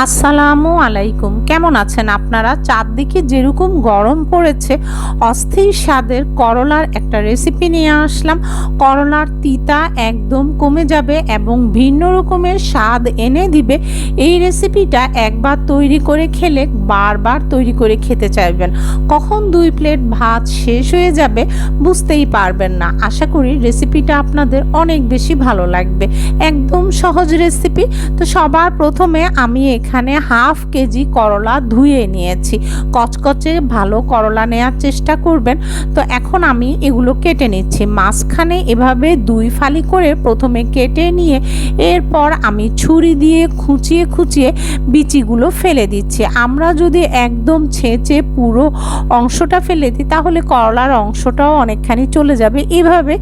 আসসালামু আলাইকুম। কেমন আছেন আপনারা? চারদিকে যেরকম গরম পড়েছে, অস্থির স্বাদের করলার একটা রেসিপি নিয়ে আসলাম। করলার তিতা একদম কমে যাবে এবং ভিন্ন রকমের স্বাদ এনে দিবে। এই রেসিপিটা একবার তৈরি করে খেলে বারবার তৈরি করে খেতে চাইবেন। কখন দুই প্লেট ভাত শেষ হয়ে যাবে বুঝতেই পারবেন না। আশা করি রেসিপিটা আপনাদের অনেক বেশি ভালো লাগবে। একদম সহজ রেসিপি তো সবার প্রথমে আমি এখানে হাফ কেজি করলা ধুয়ে নিয়েছি। কচকচে ভালো করলা নেওয়ার চেষ্টা করবেন। তো এখন আমি এগুলো কেটে নিচ্ছি। মাঝখানে এভাবে দুই ফালি করে প্রথমে কেটে নিয়ে এরপর আমি ছুরি দিয়ে খুঁচিয়ে খুঁচিয়ে বিচিগুলো ফেলে দিচ্ছি। আমরা যদি একদম ছেঁচে পুরো অংশটা ফেলে দিই, তাহলে করলার অংশটাও অনেকখানি চলে যাবে। এভাবে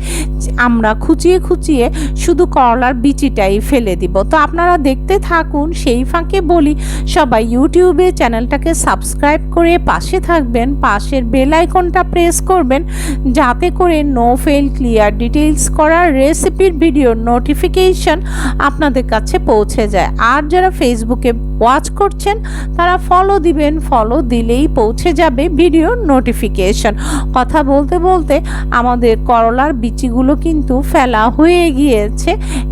আমরা খুঁচিয়ে খুঁচিয়ে শুধু করলার বিচিটাই ফেলে দিব। তো আপনারা দেখতে থাকুন, সেই ফাঁকে বলি, সবাই ইউটিউবে চ্যানেলটাকে সাবস্ক্রাইব করে পাশে থাকবেন, পাশের বেল আইকনটা প্রেস করবেন, যাতে করে নো ফেল ক্লিয়ার ডিটেলস করার রেসিপির ভিডিও নোটিফিকেশন আপনাদের কাছে পৌঁছে যায়। আর যারা ফেসবুকে ওয়াচ করছেন, তারা ফলো দিবেন ফলো দিলেই পৌঁছে যাবে ভিডিও নোটিফিকেশন কথা বলতে বলতে আমাদের করলার বিচিগুলো কিন্তু ফেলা হয়ে গিয়েছে,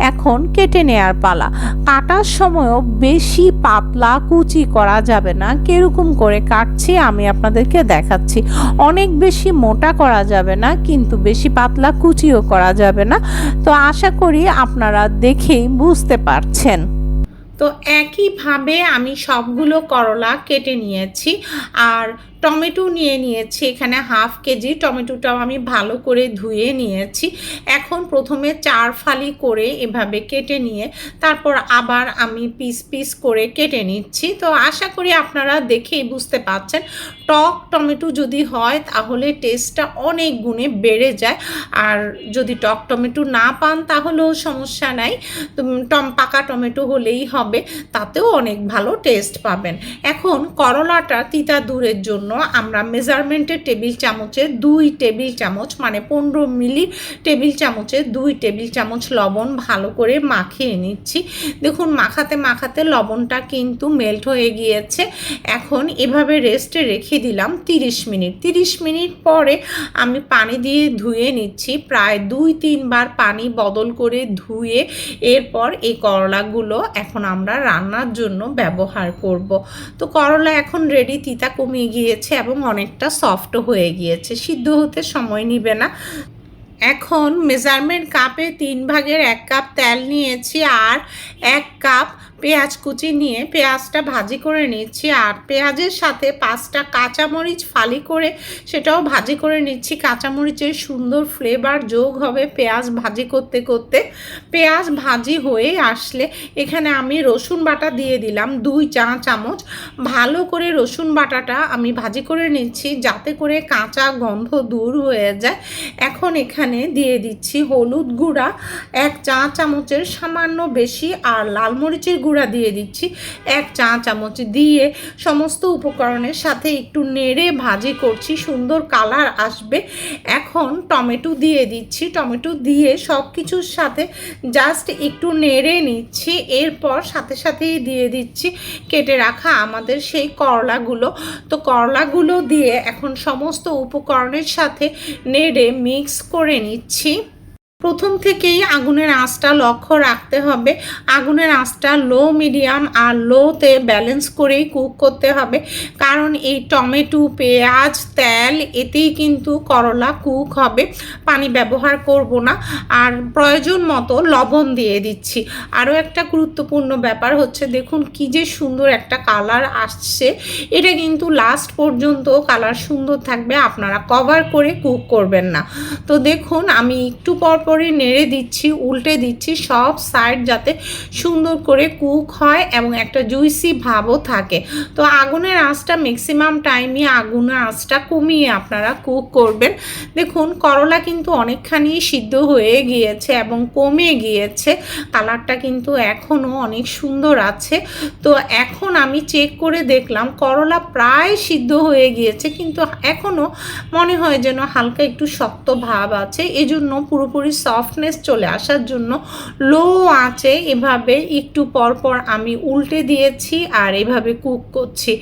এখন কেটে নেয়ার পালা। কাটার সময়ও বেশি পাতলা কুচি করা যাবে না, কীরকম করে কাটছি আমি আপনাদেরকে দেখাচ্ছি। অনেক বেশি মোটা করা যাবে না, কিন্তু বেশি পাতলা কুচিও করা যাবে না। তো আশা করি আপনারা দেখেই বুঝতে পারছেন। তো একইভাবে আমি সবগুলো করলা কেটে নিয়েছি। আর টমেটো নিয়ে নিয়েছি, এখানে হাফ কেজি। টমেটোটাও আমি ভালো করে ধুয়ে নিয়েছি। এখন প্রথমে চার ফালি করে এভাবে কেটে নিয়ে, তারপর আবার আমি পিস পিস করে কেটে নিচ্ছি। তো আশা করি আপনারা দেখেই বুঝতে পাচ্ছেন টক টমেটো যদি হয় তাহলে টেস্টটা অনেক গুণে বেড়ে যায়। আর যদি টক টমেটো না পান তাহলেও সমস্যা নাই। টম, পাকা টমেটো হলেই হবে, তাতেও অনেক ভালো টেস্ট পাবেন। এখন করলাটা তিতা দূরের জন্য আমরা মেজারমেন্টের টেবিল চামচে দুই টেবিল চামচ মানে পনেরো মিলি টেবিল চামচে দুই টেবিল চামচ লবণ ভালো করে মাখিয়ে নিচ্ছি। দেখুন, মাখাতে মাখাতে লবণটা কিন্তু মেল্ট হয়ে গিয়েছে। এখন এভাবে রেস্টে রেখে দিলাম তিরিশ মিনিট। তিরিশ মিনিট পরে আমি পানি দিয়ে ধুয়ে নিচ্ছি। প্রায় দুই তিনবার পানি বদল করে ধুয়ে এরপর এই করলাগুলো এখন আমরা রান্নার জন্য ব্যবহার করব। তো করলা এখন রেডি তিতা কমিয়ে গিয়েছে। এবং অনেকটা সফট হয়ে গিয়েছে। সিদ্ধ হতে সময় নিবে না। এখন মেজারমেন্ট কাপে তিন ভাগের এক কাপ তেল নিয়েছি আর এক কাপ পেঁয়াজ কুচি নিয়ে পেঁয়াজটা ভাজি করে নিচ্ছি আর পেঁয়াজের সাথে পাঁচটা কাঁচামরিচ ফালি করে সেটাও ভাজি করে নিচ্ছি। কাঁচামরিচের সুন্দর ফ্লেভার যোগ হবে পেঁয়াজ ভাজি করতে করতে। পেঁয়াজ ভাজি হয়ে আসলে এখানে আমি রসুন বাটা দিয়ে দিলাম দুই চা চামচ। ভালো করে রসুন বাটাটা আমি ভাজি করে নিচ্ছি যাতে করে কাঁচা গন্ধ দূর হয়ে যায়। এখন এখানে দিয়ে দিচ্ছি হলুদ গুঁড়া, এক চা চামচের সামান্য বেশি, আর লাল মরিচের গুঁড়া দিয়ে দিচ্ছি এক চা চামচ দিয়ে। সমস্ত উপকরণের সাথে একটু নেড়ে ভাজি করছি, সুন্দর কালার আসবে। এখন টমেটো দিয়ে দিচ্ছি, টমেটো দিয়ে সব কিছুর সাথে জাস্ট একটু নেড়ে নিচ্ছি, এরপর সাথে সাথেই দিয়ে দিচ্ছি কেটে রাখা আমাদের সেই করলাগুলো। তো করলাগুলো দিয়ে এখন সমস্ত উপকরণের সাথে নেড়ে মিক্স করে নিচ্ছি। প্রথম থেকেই আগুনের আঁচটা লক্ষ্য রাখতে হবে। আগুনের আঁচটা লো মিডিয়াম আর লোতে ব্যালেন্স করেই কুক করতে হবে। কারণ এই টমেটো, পেঁয়াজ, তেল এতেই কিন্তু করলা কুক হবে। পানি ব্যবহার করব না। আর প্রয়োজন মতো লবণ দিয়ে দিচ্ছি। আরও একটা গুরুত্বপূর্ণ ব্যাপার হচ্ছে, দেখুন কি যে সুন্দর একটা কালার আসছে। এটা কিন্তু লাস্ট পর্যন্ত কালার সুন্দর থাকবে, আপনারা কভার করে কুক করবেন না। তো দেখুন, আমি একটু পর পরই নেড়ে দিচ্ছি, উল্টে দিচ্ছি, সব সাইড যাতে সুন্দর করে কুক হয় এবং একটা জুইসি ভাবও থাকে। তো আগুনের আঁচটা ম্যাক্সিমাম টাইমই আগুনের আঁচটা কমিয়ে আপনারা কুক করবেন। দেখুন, করলা কিন্তু অনেকখানি সিদ্ধ হয়ে গিয়েছে এবং কমে গিয়েছে। কালারটা কিন্তু এখনও অনেক সুন্দর আছে। তো এখন আমি চেক করে দেখলাম, করলা প্রায় সিদ্ধ হয়ে গিয়েছে, কিন্তু এখনও মনে হয় যেন হালকা একটু শক্ত ভাব আছে। এজন্য পুরোপুরি সফটনেস চলে আসার জন্য লো আঁচে এভাবে একটু পর পর আমি উল্টে দিয়েছি আর এভাবে কুক করছি।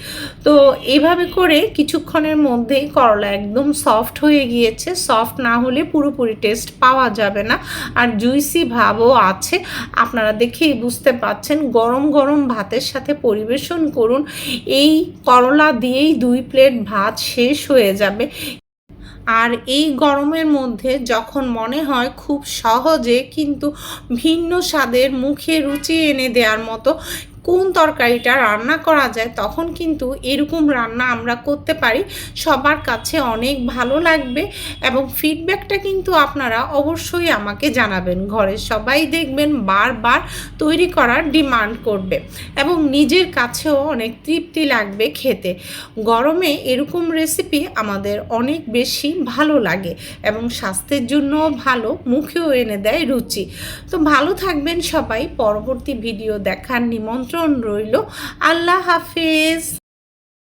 তো এভাবে করে কিছুক্ষণের মধ্যেই করলা একদম সফট হয়ে গিয়েছে। সফট না হলে পুরোপুরি টেস্ট পাওয়া যাবে না। আর জুইসি ভাবও আছে। আপনারা দেখেই বুঝতে পাচ্ছেন, গরম গরম ভাতের সাথে পরিবেশন করুন। এই করলা দিয়েই দুই প্লেট ভাত শেষ হয়ে যাবে। আর এই গরমের মধ্যে যখন মনে হয় খুব সহজে কিন্তু ভিন্ন স্বাদের মুখে রুচি এনে দেওয়ার মতো কোন তরকারিটা রান্না করা যায় তখন কিন্তু এরকম রান্না আমরা করতে পারি। সবার কাছে অনেক ভালো লাগবে এবং ফিডব্যাকটা কিন্তু আপনারা অবশ্যই আমাকে জানাবেন। ঘরের সবাই দেখবেন বারবার তৈরি করার ডিমান্ড করবে এবং নিজের কাছেও অনেক তৃপ্তি লাগবে খেতে। গরমে এরকম রেসিপি আমাদের অনেক বেশি ভালো লাগে এবং স্বাস্থ্যের জন্যও ভালো, মুখেও এনে দেয় রুচি। তো ভালো থাকবেন সবাই। পরবর্তী ভিডিও দেখার নিমন্ত্রণ রইল। আল্লাহ হাফেজ।